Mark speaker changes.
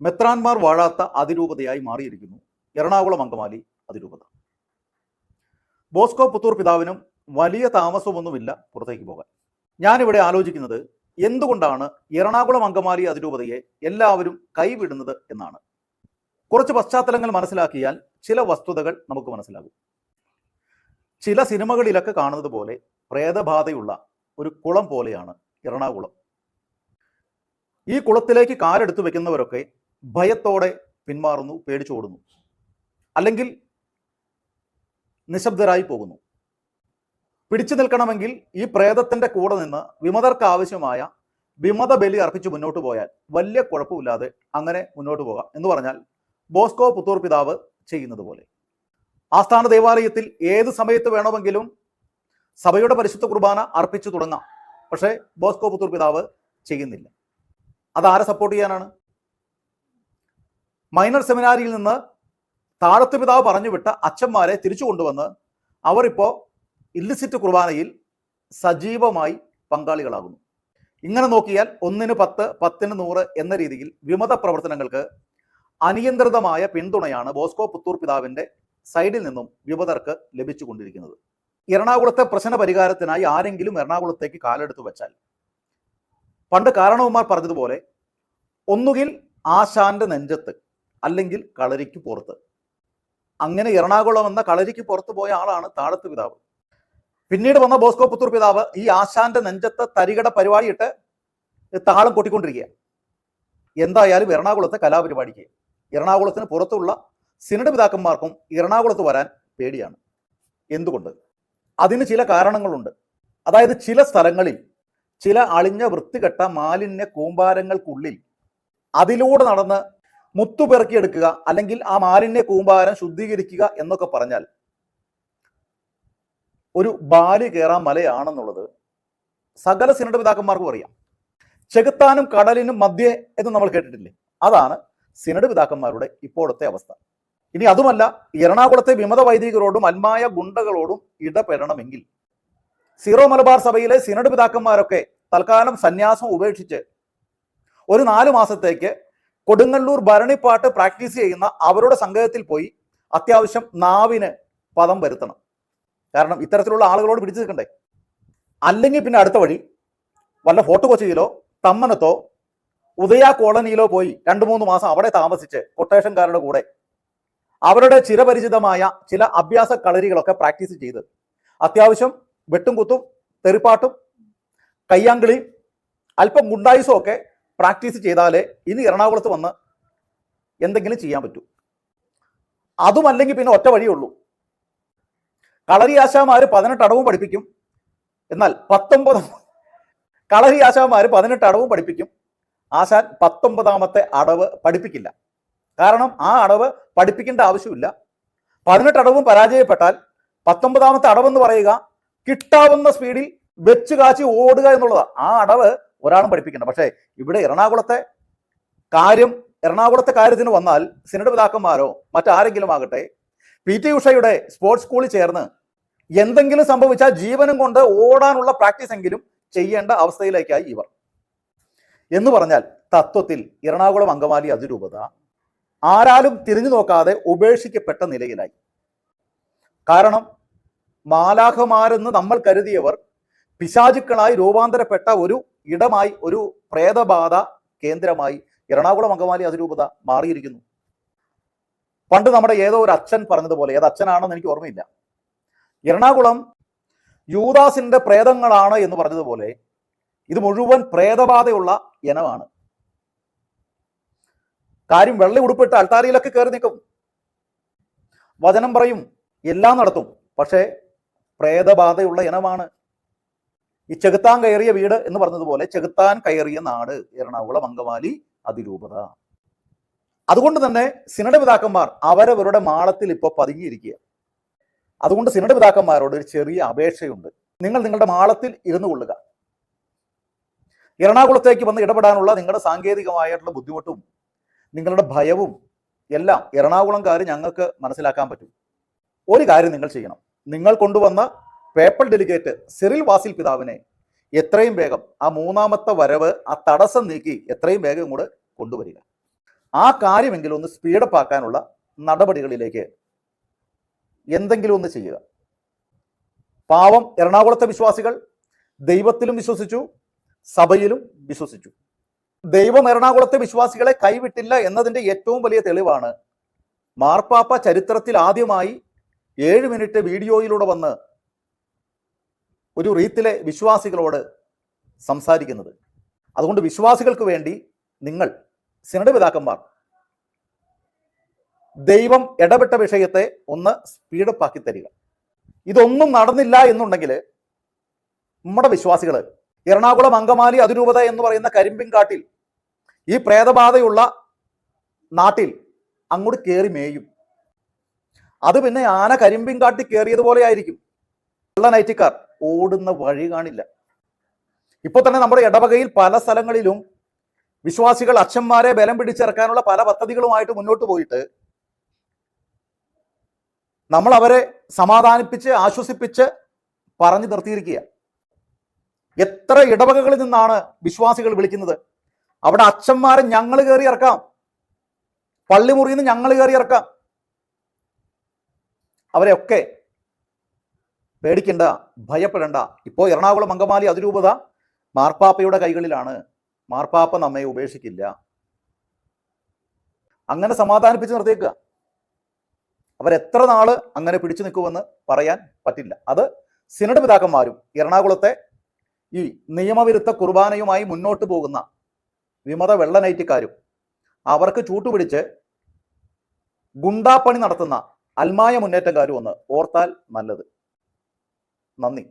Speaker 1: മെത്രാന്മാർ വാഴാത്ത അതിരൂപതയായി മാറിയിരിക്കുന്നു. എറണാകുളം അങ്കമാലി അതിരൂപത. ബോസ്കോ പുത്തൂർ പിതാവിനും വലിയ താമസമൊന്നുമില്ല പുറത്തേക്ക് പോകാൻ. ഞാനിവിടെ ആലോചിക്കുന്നത് എന്തുകൊണ്ടാണ് എറണാകുളം അങ്കമാലി അതിരൂപതയെ എല്ലാവരും കൈവിടുന്നത് എന്നാണ്. കുറച്ച് പശ്ചാത്തലങ്ങൾ മനസ്സിലാക്കിയാൽ ചില വസ്തുതകൾ നമുക്ക് മനസ്സിലാകും. ചില സിനിമകളിലൊക്കെ കാണുന്നത് പോലെ പ്രേതബാധയുള്ള ഒരു കുളം പോലെയാണ് എറണാകുളം. ഈ കുളത്തിലേക്ക് കാലെടുത്തു വെക്കുന്നവരൊക്കെ ഭയത്തോടെ പിന്മാറുന്നു പേടിച്ചോടുന്നു. അല്ലെങ്കിൽ നിശബ്ദരായി പോകുന്നു. പിടിച്ചു നിൽക്കണമെങ്കിൽ ഈ പ്രേതത്തിന്റെ കൂടെ നിന്ന് വിമതർക്ക് ആവശ്യമായ വിമത ബലി അർപ്പിച്ച് മുന്നോട്ട് പോയാൽ വലിയ കുഴപ്പമില്ലാതെ അങ്ങനെ മുന്നോട്ട് പോകാം എന്ന് പറഞ്ഞാൽ ബോസ്കോ പുത്തൂർ പിതാവ് ചെയ്യുന്നത് പോലെ. ആസ്ഥാന ദേവാലയത്തിൽ ഏത് സമയത്ത് വേണമെങ്കിലും സഭയുടെ പരിശുദ്ധ കുർബാന അർപ്പിച്ചു തുടങ്ങാം. പക്ഷേ ബോസ്കോ പുത്തൂർ പിതാവ് ചെയ്യുന്നില്ല. അതാരെ സപ്പോർട്ട് ചെയ്യാനാണ്? മൈനർ സെമിനാരിയിൽ നിന്ന് താഴത്തു പിതാവ് പറഞ്ഞു വിട്ട അച്ഛന്മാരെ തിരിച്ചു കൊണ്ടുവന്ന് അവർ ഇപ്പോൾ ഇല്ലിസിറ്റ് കുർബാനയിൽ സജീവമായി പങ്കാളികളാകുന്നു. ഇങ്ങനെ നോക്കിയാൽ ഒന്നിന് പത്ത് പത്തിന് നൂറ് എന്ന രീതിയിൽ വിമത പ്രവർത്തനങ്ങൾക്ക് അനിയന്ത്രിതമായ പിന്തുണയാണ് ബോസ്കോ പുത്തൂർ പിതാവിന്റെ സൈഡിൽ നിന്നും വിമതർക്ക് ലഭിച്ചുകൊണ്ടിരിക്കുന്നത്. എറണാകുളത്തെ പ്രശ്ന പരിഹാരത്തിനായി ആരെങ്കിലും എറണാകുളത്തേക്ക് കാലെടുത്തു വെച്ചാൽ. പണ്ട് കാരണവന്മാർ പറഞ്ഞതുപോലെ ഒന്നുകിൽ ആശാന്റെ നെഞ്ചത്ത് അല്ലെങ്കിൽ കളരിക്ക് പുറത്ത്. അങ്ങനെ എറണാകുളം എന്ന കളരിക്ക് പുറത്ത് പോയ ആളാണ് താഴത്ത് പിതാവ്. പിന്നീട് വന്ന ബോസ്കോ പുത്തൂർ പിതാവ് ഈ ആശാന്റെ നെഞ്ചത്ത് തരികട പരിപാടിയിട്ട് താളം കൊട്ടിക്കൊണ്ടിരിക്കുക എന്തായാലും എറണാകുളത്തെ കലാപരിപാടിക്ക് എറണാകുളത്തിന് പുറത്തുള്ള സിനഡ് പിതാക്കന്മാർക്കും എറണാകുളത്ത് വരാൻ പേടിയാണ്. എന്തുകൊണ്ട്? അതിന് ചില കാരണങ്ങളുണ്ട്. അതായത് ചില സ്ഥലങ്ങളിൽ ചില അളിഞ്ഞ വൃത്തികെട്ട മാലിന്യ കൂമ്പാരങ്ങൾക്കുള്ളിൽ അതിലൂടെ നടന്ന് മുത്തുപെറുക്കിയെടുക്കുക അല്ലെങ്കിൽ ആ മാലിന്യ കൂമ്പാരം ശുദ്ധീകരിക്കുക എന്നൊക്കെ പറഞ്ഞാൽ ഒരു ബാലി കയറാൻ മലയാണെന്നുള്ളത് സകല സിനഡ് പിതാക്കന്മാർക്കും അറിയാം. ചെകുത്താനും കടലിനും മധ്യേ എന്ന് നമ്മൾ കേട്ടിട്ടില്ലേ? അതാണ് സിനഡ് പിതാക്കന്മാരുടെ ഇപ്പോഴത്തെ അവസ്ഥ. ഇനി അതുമല്ല എറണാകുളത്തെ വിമത വൈദികരോടും അന്മായ ഗുണ്ടകളോടും ഇടപെടണമെങ്കിൽ സീറോ മലബാർ സഭയിലെ സിനഡ് പിതാക്കന്മാരൊക്കെ തൽക്കാലം സന്യാസം ഉപേക്ഷിച്ച് ഒരു നാലു മാസത്തേക്ക് കൊടുങ്ങല്ലൂർ ഭരണിപ്പാട്ട് പ്രാക്ടീസ് ചെയ്യുന്ന അവരുടെ സംഘത്തിൽ പോയി അത്യാവശ്യം നാവിന് പദം വരുത്തണം. കാരണം ഇത്തരത്തിലുള്ള ആളുകളോട് പിടിച്ചു നിൽക്കണ്ടേ? അല്ലെങ്കിൽ പിന്നെ അടുത്ത വഴി വല്ല ഫോർട്ട് കൊച്ചിയിലോ തമ്മനത്തോ ഉദയ കോളനിയിലോ പോയി രണ്ടു മൂന്ന് മാസം അവിടെ താമസിച്ച് കൊട്ടേഷൻകാരുടെ കൂടെ അവരുടെ ചിരപരിചിതമായ ചില അഭ്യാസ കളരികളൊക്കെ പ്രാക്ടീസ് ചെയ്ത് അത്യാവശ്യം വെട്ടും കുത്തും തെറിപ്പാട്ടും കയ്യാങ്കളിയും അല്പം ഗുണ്ടായുസും ഒക്കെ പ്രാക്ടീസ് ചെയ്താലേ ഇനി എറണാകുളത്ത് വന്ന് എന്തെങ്കിലും ചെയ്യാൻ പറ്റൂ. അതുമല്ലെങ്കിൽ പിന്നെ ഒറ്റ വഴിയുള്ളൂ കളരി ആശാമാർ പതിനെട്ട് അടവും പഠിപ്പിക്കും. എന്നാൽ പത്തൊമ്പത് കളരി ആശാമാർ പതിനെട്ട് അടവും പഠിപ്പിക്കും. ആശാൻ പത്തൊമ്പതാമത്തെ അടവ് പഠിപ്പിക്കില്ല. കാരണം ആ അടവ് പഠിപ്പിക്കേണ്ട ആവശ്യമില്ല. പതിനെട്ട് അടവും പരാജയപ്പെട്ടാൽ പത്തൊമ്പതാമത്തെ അടവെന്ന് പറയുക കിട്ടാവുന്ന സ്പീഡിൽ വെച്ച് കാച്ചി ഓടുക എന്നുള്ളതാണ് ആ അടവ് ഒരാളും പഠിപ്പിക്കേണ്ട. പക്ഷേ ഇവിടെ എറണാകുളത്തെ കാര്യം എറണാകുളത്തെ കാര്യത്തിന് വന്നാൽ സിനഡ് പിതാക്കന്മാരോ മറ്റാരെങ്കിലും ആകട്ടെ പി ടി ഉഷയുടെ സ്പോർട്സ് സ്കൂളിൽ ചേർന്ന് എന്തെങ്കിലും സംഭവിച്ചാൽ ജീവനും കൊണ്ട് ഓടാനുള്ള പ്രാക്ടീസ് എങ്കിലും ചെയ്യേണ്ട അവസ്ഥയിലേക്കായി ഇവർ. എന്ന് പറഞ്ഞാൽ തത്വത്തിൽ എറണാകുളം അങ്കമാലി അതിരൂപത ആരാലും തിരിഞ്ഞു നോക്കാതെ ഉപേക്ഷിക്കപ്പെട്ട നിലയിലായി. കാരണം മാലാഖമാരെന്ന് നമ്മൾ കരുതിയവർ പിശാചുക്കളായി രൂപാന്തരപ്പെട്ട ഒരു ഇടമായി ഒരു പ്രേതബാധ കേന്ദ്രമായി എറണാകുളം അങ്കമാലി അതിരൂപത മാറിയിരിക്കുന്നു. പണ്ട് നമ്മുടെ ഏതോ ഒരു അച്ഛൻ പറഞ്ഞതുപോലെ ഏത് അച്ഛനാണെന്ന് എനിക്ക് ഓർമ്മയില്ല. എറണാകുളം യൂദാസിന്റെ പ്രേതങ്ങളാണ് എന്ന് പറഞ്ഞതുപോലെ ഇത് മുഴുവൻ പ്രേതബാധയുള്ള ഇനമാണ്. കാര്യം വെള്ള ഉടുപ്പിട്ട് അൽത്താരിയിലൊക്കെ കയറി നിൽക്കും. വചനം പറയും എല്ലാം നടത്തും. പക്ഷേ പ്രേതബാധയുള്ള ഇനമാണ്. ഈ ചെകുത്താൻ കയറിയ വീട് എന്ന് പറഞ്ഞതുപോലെ ചെകുത്താൻ കയറിയ നാട് എറണാകുളം അങ്കമാലി അതിരൂപത. അതുകൊണ്ട് തന്നെ സിനഡ് പിതാക്കന്മാർ അവരവരുടെ മാളത്തിൽ ഇപ്പോൾ പതുങ്ങിയിരിക്കുക അതുകൊണ്ട് സിനഡ പിതാക്കന്മാരോട് ഒരു ചെറിയ അപേക്ഷയുണ്ട്. നിങ്ങൾ നിങ്ങളുടെ മാളത്തിൽ ഇരുന്നു കൊള്ളുക. എറണാകുളത്തേക്ക് വന്ന് ഇടപെടാനുള്ള നിങ്ങളുടെ സാങ്കേതികമായിട്ടുള്ള ബുദ്ധിമുട്ടും നിങ്ങളുടെ ഭയവും എല്ലാം എറണാകുളംകാർ ഞങ്ങൾക്ക് മനസ്സിലാക്കാൻ പറ്റും. ഒരു കാര്യം നിങ്ങൾ ചെയ്യണം. നിങ്ങൾ കൊണ്ടുവന്ന പേപ്പർ ഡെലിഗേറ്റ് സിറിൽ വാസിൽ പിതാവിനെ. എത്രയും വേഗം ആ മൂന്നാമത്തെ വരവ് ആ തടസ്സം നീക്കി എത്രയും വേഗം കൂടെ കൊണ്ടുവരിക. ആ കാര്യമെങ്കിലും ഒന്ന് സ്പീഡപ്പ് ആക്കാനുള്ള നടപടികളിലേക്ക് എന്തെങ്കിലും ഒന്ന് ചെയ്യുക. പാവം എറണാകുളത്തെ വിശ്വാസികൾ ദൈവത്തിലും വിശ്വസിച്ചു സഭയിലും വിശ്വസിച്ചു. ദൈവം എറണാകുളത്തെ വിശ്വാസികളെ കൈവിട്ടില്ല എന്നതിന്റെ ഏറ്റവും വലിയ തെളിവാണ് മാർപ്പാപ്പ ചരിത്രത്തിൽ ആദ്യമായി ഏഴ് മിനിറ്റ് വീഡിയോയിലൂടെ വന്ന് ഒരു റീത്തിലെ വിശ്വാസികളോട് സംസാരിക്കുന്നത്. അതുകൊണ്ട് വിശ്വാസികൾക്ക് വേണ്ടി നിങ്ങൾ സിനഡ് പിതാക്കന്മാർ ദൈവം ഇടപെട്ട വിഷയത്തെ ഒന്ന് സ്പീഡപ്പ് ആക്കി തരിക. ഇതൊന്നും നടന്നില്ല എന്നുണ്ടെങ്കിൽ നമ്മുടെ വിശ്വാസികൾ എറണാകുളം അങ്കമാലി അതിരൂപത എന്ന് പറയുന്ന കരിമ്പിൻകാട്ടിൽ ഈ പ്രേതബാധയുള്ള നാട്ടിൽ അങ്ങോട്ട് കയറി മേയും. അത് പിന്നെ ആന കരിമ്പിൻകാട്ടിൽ കയറിയതുപോലെ ആയിരിക്കും. ഉള്ള നൈറ്റിക്കാർ ഓടുന്ന വഴി കാണില്ല. ഇപ്പൊ തന്നെ നമ്മുടെ ഇടവകയിൽ പല സ്ഥലങ്ങളിലും വിശ്വാസികൾ അച്ഛന്മാരെ ബലം പിടിച്ചിറക്കാനുള്ള പല പദ്ധതികളുമായിട്ട് മുന്നോട്ട് പോയിട്ട് നമ്മൾ അവരെ സമാധാനിപ്പിച്ച് ആശ്വസിപ്പിച്ച് പറഞ്ഞു നിർത്തിയിരിക്കുക. എത്ര ഇടവകകളിൽ നിന്നാണ് വിശ്വാസികൾ വിളിക്കുന്നത്? അവിടെ അച്ഛന്മാരെ ഞങ്ങൾ കയറി ഇറക്കാം. പള്ളിമുറിയിൽ നിന്ന് ഞങ്ങൾ കയറി ഇറക്കാം. അവരെയൊക്കെ പേടിക്കണ്ട ഭയപ്പെടണ്ട. ഇപ്പോൾ എറണാകുളം അങ്കമാലി അതിരൂപത മാർപ്പാപ്പയുടെ കൈകളിലാണ്. മാർപ്പാപ്പ നമ്മെ ഉപേക്ഷിക്കില്ല. അങ്ങനെ സമാധാനിപ്പിച്ച് നിർത്തിയേക്കുക. അവരെത്ര നാൾ അങ്ങനെ പിടിച്ചു നിൽക്കുമെന്ന് പറയാൻ പറ്റില്ല. അത് സിനഡ് പിതാക്കന്മാരും എറണാകുളത്തെ ഈ നിയമവിരുദ്ധ കുർബാനയുമായി മുന്നോട്ട് പോകുന്ന വിമത വെള്ളനൈറ്റിക്കാരും അവർക്ക് ചൂട്ടുപിടിച്ച് ഗുണ്ടാപ്പണി നടത്തുന്ന അൽമായ മുന്നേറ്റക്കാരും ഒന്ന് ഓർത്താൽ നല്ലത്. money